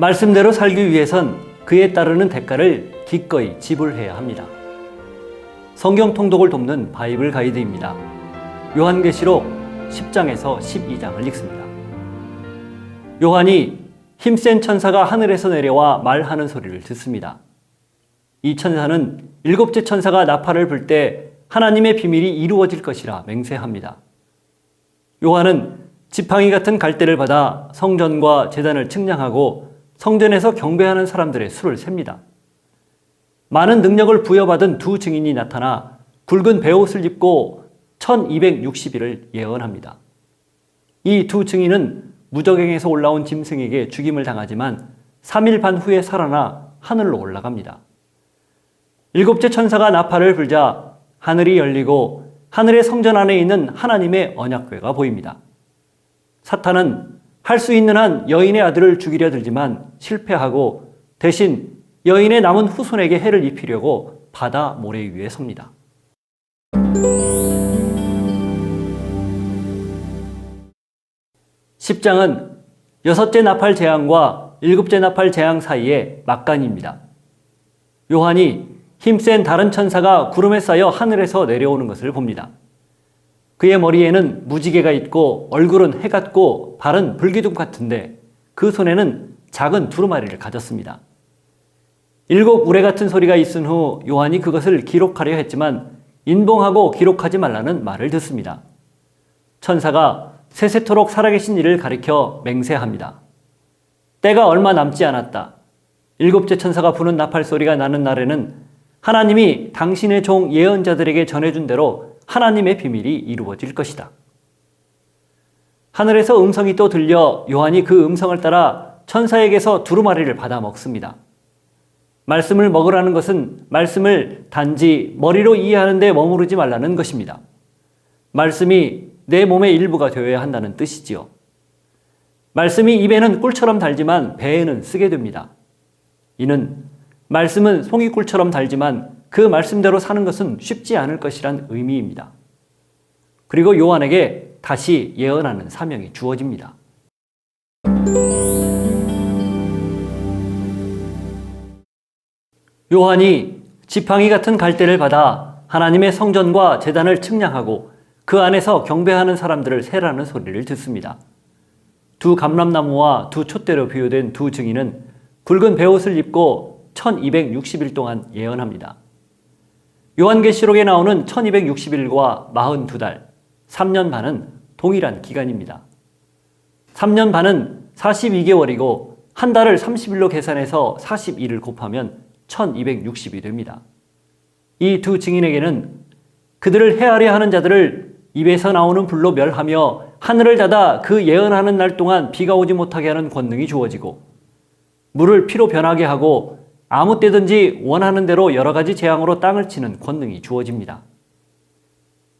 말씀대로 살기 위해선 그에 따르는 대가를 기꺼이 지불해야 합니다. 성경 통독을 돕는 바이블 가이드입니다. 요한계시록 10장에서 12장을 읽습니다. 요한이 힘센 천사가 하늘에서 내려와 말하는 소리를 듣습니다. 이 천사는 일곱째 천사가 나팔을 불 때 하나님의 비밀이 이루어질 것이라 맹세합니다. 요한은 지팡이 같은 갈대를 받아 성전과 재단을 측량하고 성전에서 경배하는 사람들의 수를 셉니다. 많은 능력을 부여받은 두 증인이 나타나 굵은 베옷을 입고 1260일을 예언합니다. 이 두 증인은 무적행에서 올라온 짐승에게 죽임을 당하지만 3일 반 후에 살아나 하늘로 올라갑니다. 일곱째 천사가 나팔을 불자 하늘이 열리고 하늘의 성전 안에 있는 하나님의 언약궤가 보입니다. 사탄은 할 수 있는 한 여인의 아들을 죽이려 들지만 실패하고 대신 여인의 남은 후손에게 해를 입히려고 바다 모래 위에 섭니다. 십장은 여섯째 나팔 재앙과 일곱째 나팔 재앙 사이의 막간입니다. 요한이 힘센 다른 천사가 구름에 쌓여 하늘에서 내려오는 것을 봅니다. 그의 머리에는 무지개가 있고 얼굴은 해 같고 발은 불기둥 같은데 그 손에는 작은 두루마리를 가졌습니다. 일곱 우레 같은 소리가 있은 후 요한이 그것을 기록하려 했지만 인봉하고 기록하지 말라는 말을 듣습니다. 천사가 세세토록 살아계신 이를 가리켜 맹세합니다. 때가 얼마 남지 않았다. 일곱째 천사가 부는 나팔 소리가 나는 날에는 하나님이 당신의 종 예언자들에게 전해준 대로 하나님의 비밀이 이루어질 것이다. 하늘에서 음성이 또 들려 요한이 그 음성을 따라 천사에게서 두루마리를 받아 먹습니다. 말씀을 먹으라는 것은 말씀을 단지 머리로 이해하는데 머무르지 말라는 것입니다. 말씀이 내 몸의 일부가 되어야 한다는 뜻이지요. 말씀이 입에는 꿀처럼 달지만 배에는 쓰게 됩니다. 이는 말씀은 송이꿀처럼 달지만 그 말씀대로 사는 것은 쉽지 않을 것이란 의미입니다. 그리고 요한에게 다시 예언하는 사명이 주어집니다. 요한이 지팡이 같은 갈대를 받아 하나님의 성전과 재단을 측량하고 그 안에서 경배하는 사람들을 세라는 소리를 듣습니다. 두 감람나무와 두 촛대로 비유된 두 증인은 굵은 베옷을 입고 1260일 동안 예언합니다. 요한계시록에 나오는 1260일과 42달, 3년 반은 동일한 기간입니다. 3년 반은 42개월이고 한 달을 30일로 계산해서 42를 곱하면 1260이 됩니다. 이 두 증인에게는 그들을 헤아려 하는 자들을 입에서 나오는 불로 멸하며 하늘을 닫아 그 예언하는 날 동안 비가 오지 못하게 하는 권능이 주어지고 물을 피로 변하게 하고 아무 때든지 원하는 대로 여러 가지 재앙으로 땅을 치는 권능이 주어집니다.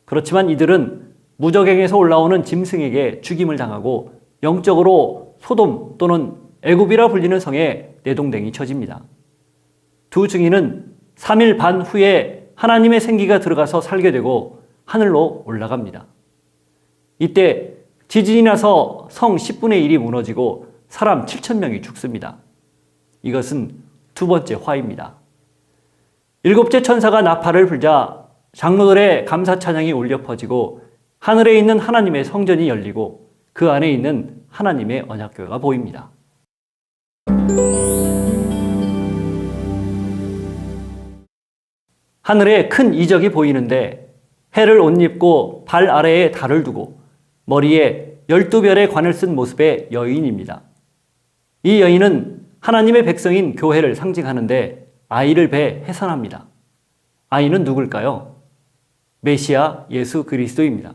그렇지만 이들은 무적행에서 올라오는 짐승에게 죽임을 당하고 영적으로 소돔 또는 애굽이라 불리는 성에 내동댕이 쳐집니다. 두 증인은 3일 반 후에 하나님의 생기가 들어가서 살게 되고 하늘로 올라갑니다. 이때 지진이 나서 성 10분의 1이 무너지고 사람 7천 명이 죽습니다. 이것은 두 번째 화입니다. 일곱째 천사가 나팔을 불자 장로들의 감사 찬양이 울려 퍼지고 하늘에 있는 하나님의 성전이 열리고 그 안에 있는 하나님의 언약궤가 보입니다. 하늘에 큰 이적이 보이는데 해를 옷 입고 발 아래에 달을 두고 머리에 열두 별의 관을 쓴 모습의 여인입니다. 이 여인은 하나님의 백성인 교회를 상징하는데 아이를 배 해산합니다. 아이는 누굴까요? 메시아 예수 그리스도입니다.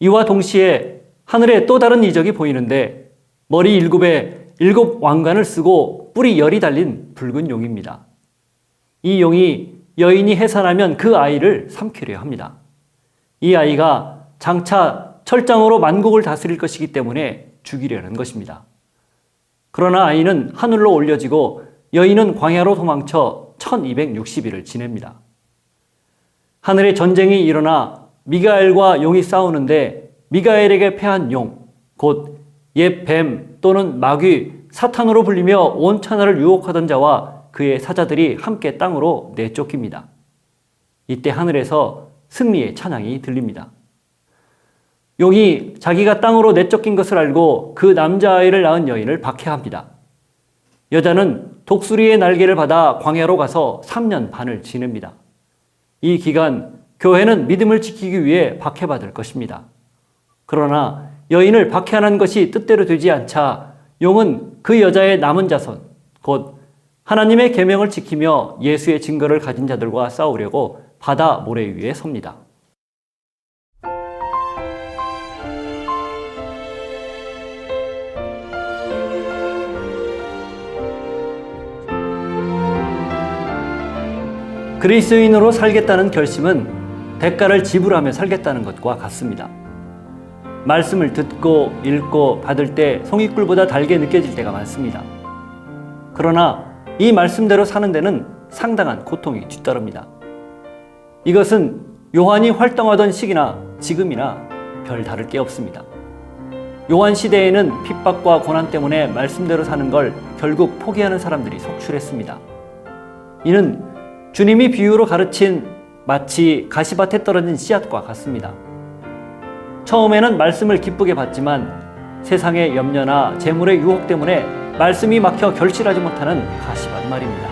이와 동시에 하늘에 또 다른 이적이 보이는데 머리 일곱에 일곱 왕관을 쓰고 뿔이 열이 달린 붉은 용입니다. 이 용이 여인이 해산하면 그 아이를 삼키려 합니다. 이 아이가 장차 철장으로 만국을 다스릴 것이기 때문에 죽이려는 것입니다. 그러나 아이는 하늘로 올려지고 여인은 광야로 도망쳐 1260일을 지냅니다. 하늘에 전쟁이 일어나 미가엘과 용이 싸우는데 미가엘에게 패한 용, 곧 옛뱀 또는 마귀 사탄으로 불리며 온 천하를 유혹하던 자와 그의 사자들이 함께 땅으로 내쫓깁니다. 이때 하늘에서 승리의 찬양이 들립니다. 용이 자기가 땅으로 내쫓긴 것을 알고 그 남자아이를 낳은 여인을 박해합니다. 여자는 독수리의 날개를 받아 광야로 가서 3년 반을 지냅니다. 이 기간 교회는 믿음을 지키기 위해 박해받을 것입니다. 그러나 여인을 박해하는 것이 뜻대로 되지 않자 용은 그 여자의 남은 자손, 곧 하나님의 계명을 지키며 예수의 증거를 가진 자들과 싸우려고 바다 모래 위에 섭니다. 그리스도인으로 살겠다는 결심은 대가를 지불하며 살겠다는 것과 같습니다. 말씀을 듣고 읽고 받을 때 송이꿀보다 달게 느껴질 때가 많습니다. 그러나 이 말씀대로 사는 데는 상당한 고통이 뒤따릅니다. 이것은 요한이 활동하던 시기나 지금이나 별 다를 게 없습니다. 요한 시대에는 핍박과 고난 때문에 말씀대로 사는 걸 결국 포기하는 사람들이 속출했습니다. 이는 주님이 비유로 가르친 마치 가시밭에 떨어진 씨앗과 같습니다. 처음에는 말씀을 기쁘게 받지만 세상의 염려나 재물의 유혹 때문에 말씀이 막혀 결실하지 못하는 가시밭 말입니다.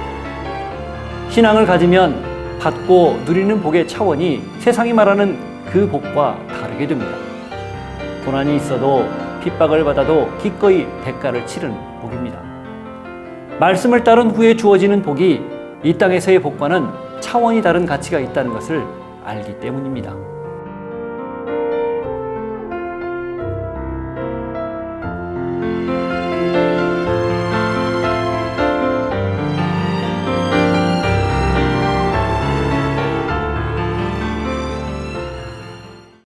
신앙을 가지면 받고 누리는 복의 차원이 세상이 말하는 그 복과 다르게 됩니다. 고난이 있어도 핍박을 받아도 기꺼이 대가를 치르는 복입니다. 말씀을 따른 후에 주어지는 복이 이 땅에서의 복과는 차원이 다른 가치가 있다는 것을 알기 때문입니다.